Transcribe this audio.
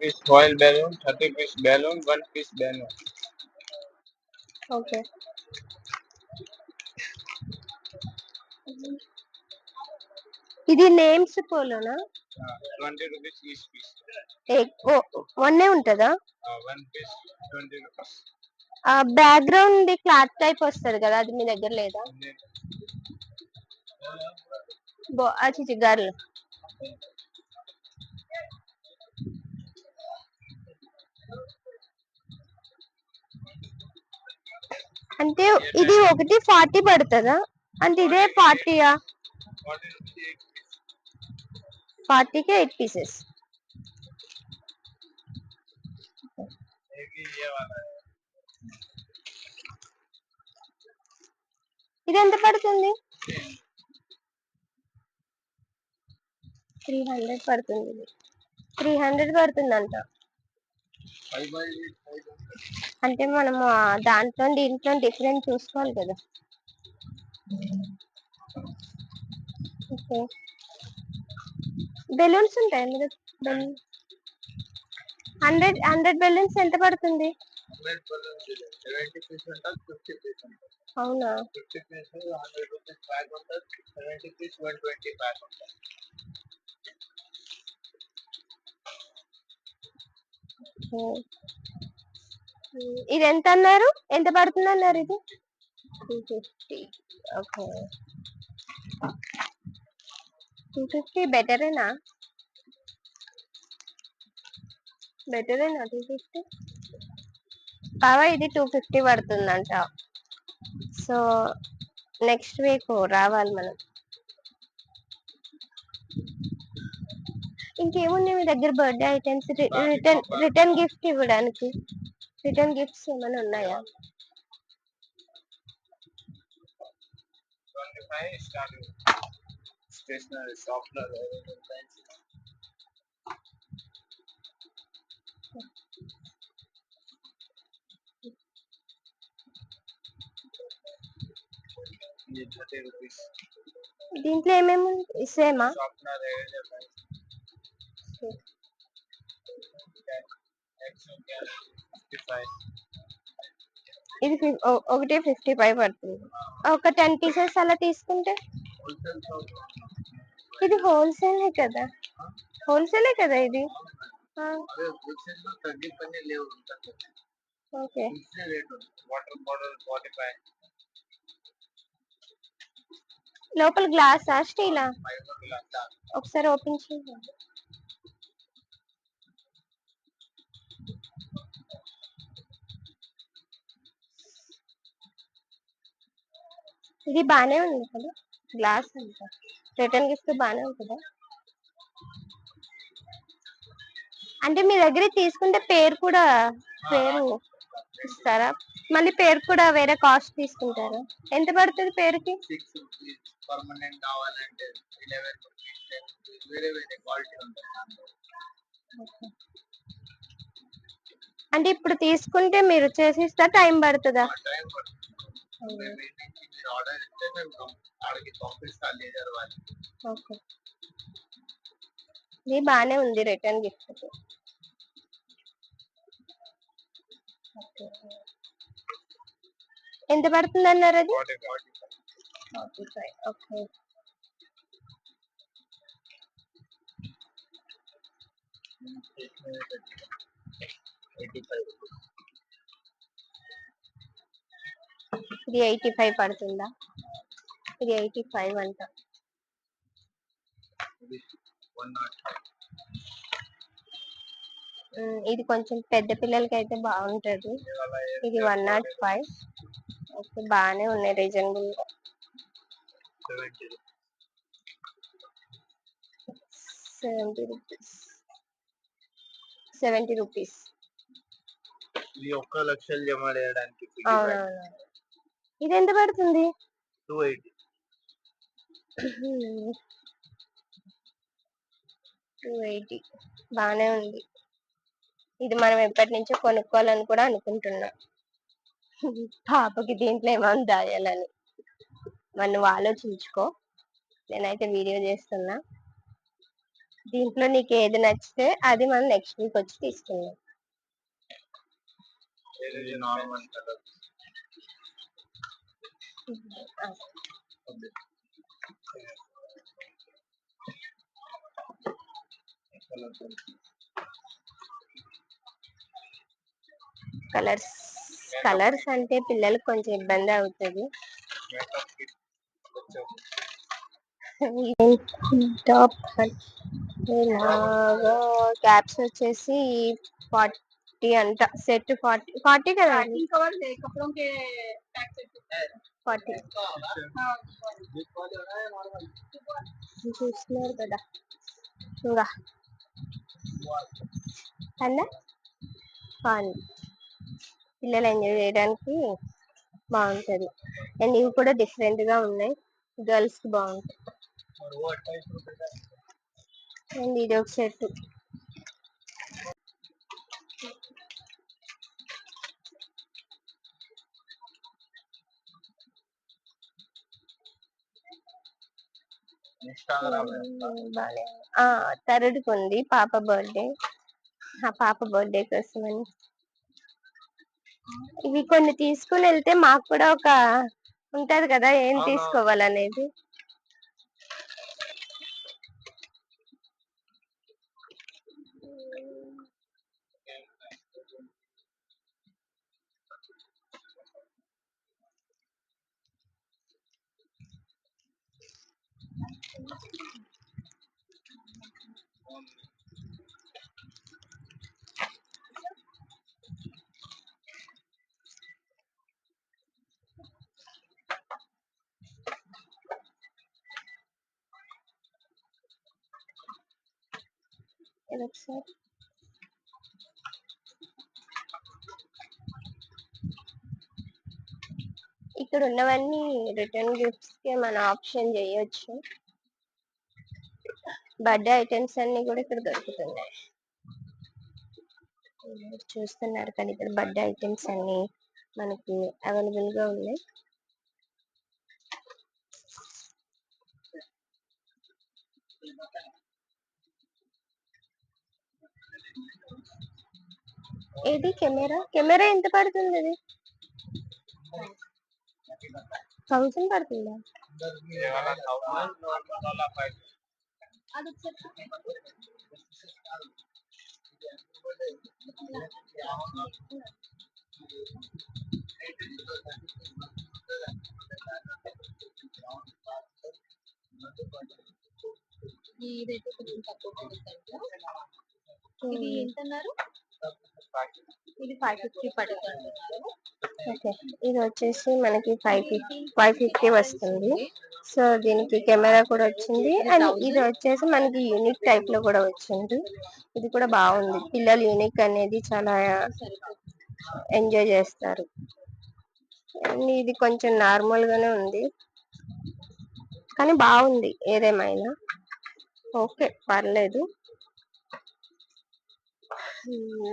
piece foil balloon, 30 piece balloon, 1 piece balloon. Okay ఇది names పోలోనా Uh, 20 rupees each piece. వన్నే ఉంటుందా Uh, 1 piece 20 rupees. Background cloth type వస్తుంది కదా అది మీ దగ్గర లేదా అచ్చి గర్ల్ అంటే ఇది ఒకటి ఫార్టీ పడుతుందా? అంటే ఇదే ఫార్టీయా? ఫార్టీకి ఎయిట్ పీసెస్. ఇది ఎంత పడుతుంది? త్రీ హండ్రెడ్ పడుతుంది ఇది. త్రీ హండ్రెడ్ పడుతుంది పడుతుందంట అంటే మనము దాంట్లో దీంట్లో డిఫరెంట్ చూసుకోవాలి కదా. ఓకే. బెలూన్స్ ఉంటాయి మీ దగ్గర? హండ్రెడ్ హండ్రెడ్ బెలూన్స్ ఎంత పడుతుంది? 100 balloons ಇದೆ. 70 piece ఉంటుంది 50 piece ఉంటుంది. అవునా? 50 ఇది ఎంత అన్నారు ఎంత పడుతుంది అన్నారు ఇది two fifty okay two fifty బెటరేనా బెటరేనా టూ ఫిఫ్టీ బావా ఇది టూ ఫిఫ్టీ పడుతుందంట. సో నెక్స్ట్ వీక్ రావాలి మనం. ఇంకేమున్నాయి మీ దగ్గర birthday items return return gift ఇవ్వడానికి. రిటర్న్ గిఫ్ట్స్ ఏమైనా ఉన్నాయా 25 starting. Stationery, softener, everything fancy. ये 30 rupees. దీంట్లో ఏమేమి సేమా Softener, eraser, ఇది ఒకటి ఫిఫ్టీ ఫైవ్ పడుతుంది. ఒక టెన్ పీసెస్ అలా తీసుకుంటే? ఇది హోల్సేలే కదా? హోల్సేలే కదా ఇది? ఓకే. వాటర్ బాటిల్ లోపల గ్లాసా స్టీలా? ఒకసారి ఓపెన్ చేయండి. ఇది బానే ఉంది కదా గ్లాస్ అంట. రిటర్న్ గిఫ్ట్ బానే ఉంటుందా? అంటే మీ దగ్గర తీసుకుంటే పేరు కూడా పేరు ఇస్తారా? మళ్ళీ పేరు కూడా వేరే కాస్ట్ తీసుకుంటారా? ఎంత పడుతుంది పేరుకి? పర్మనెంట్ కావాలంటే వేరే వేరే క్వాలిటీ ఉంటుంది అంటే ఇప్పుడు తీసుకుంటే మీరు చేసి ఇస్తా టైం పడుతుందా? మీరు ఆర్డర్ ఇస్తే మేము ఆడికి పంపిస్తాం లేజర్ వాళ్ళు. ఓకే. ఇది బానే ఉంది రిటర్న్ గిఫ్ట్ ఎంత పడుతుంది అన్నారు అది? Forty five. Okay. Eighty five rupees ఇది ఎయిటీ ఫైవ్ పడుతుందా? ఇది ఎయిటీ ఫైవ్ అంట. ఇది కొంచెం పెద్ద పిల్లలకి అయితే బాగుంటది. ఇది వన్ నాట్ ఫైవ్. ఓకే బాగానే ఉన్నాయి రీజనబుల్గా. Seventy rupees. Seventy rupees. ఇది ఒక్క లక్షలు జమ చేయడానికి ఇది ఎంత పడుతుంది? Two eighty. Two eighty. బాగానే ఉంది. ఇది మనం ఎప్పటి నుంచో కొనుక్కోవాలని కూడా అనుకుంటున్నా. పాపకి దీంట్లో ఏమైనా దాయాలని. మరి నువ్వు ఆలోచించుకో. నేనైతే వీడియో చేస్తున్నా. దీంట్లో నీకు ఏది నచ్చితే అది మనం నెక్స్ట్ వీక్ వచ్చి తీసుకుందాం ఇది నార్మల్ కలర్ ఆ, కలర్స్ కలర్స్ అంటే పిల్లలకు కొంచెం ఇబ్బంది అవుతుంది. టాప్ ఇలాగా క్యాప్స్ వచ్చేసి ఫార్టీ అంట సెట్ ఫార్టీ ఫార్టీ కదా ఫార్టీ చూస్తున్నారు కదా. ఇంకా. అన్న? కానీ పిల్లలు ఎంజాయ్ చేయడానికి బాగుంటుంది. అండ్ ఇవి కూడా డిఫరెంట్గా ఉన్నాయి. గర్ల్స్ బాగుంటాయి. అండ్ ఇది ఒక చెట్టు థర్డ్కి ఉంది. పాప బర్త్డే. ఆ పాప బర్త్డే కోసమని. ఇవి కొన్ని తీసుకుని వెళ్తే మాకు కూడా ఒక ఉంటది కదా ఏం. తీసుకోవాలనేది? ఇది ఒకసారి ఇక్కడ ఉన్నవన్నీ రిటర్న్ గిఫ్ట్స్కి మనం ఆప్షన్ చేయొచ్చు. బర్త్డే ఐటమ్స్ అన్ని కూడా ఇక్కడ దొరుకుతున్నాయి. చూస్తున్నారు కానీ ఇక్కడ బర్త్డే ఐటమ్స్ అన్ని మనకి అవైలబుల్గా ఉన్నాయి. ఏది? కెమెరా? కెమెరా ఎంత పడుతుంది అది? థౌసండ్ పడుతుందా? ఇది ఎంత ఇది ఫైవ్ ఫిఫ్టీ పడుతుంది. ఓకే ఇది వచ్చేసి మనకి ఫైవ్ ఫిఫ్టీ ఫైవ్ ఫిఫ్టీ వస్తుంది. సో దీనికి కెమెరా కూడా వచ్చింది. అండ్ ఇది వచ్చేసి మనకి యూనిక్ టైప్లో కూడా వచ్చింది. ఇది కూడా బాగుంది. పిల్లలు యూనిక్ అనేది చాలా ఎంజాయ్ చేస్తారు. అండ్ ఇది కొంచెం నార్మల్ గానే ఉంది. కానీ బాగుంది. ఏదేమైనా. ఓకే పర్లేదు. Hmm.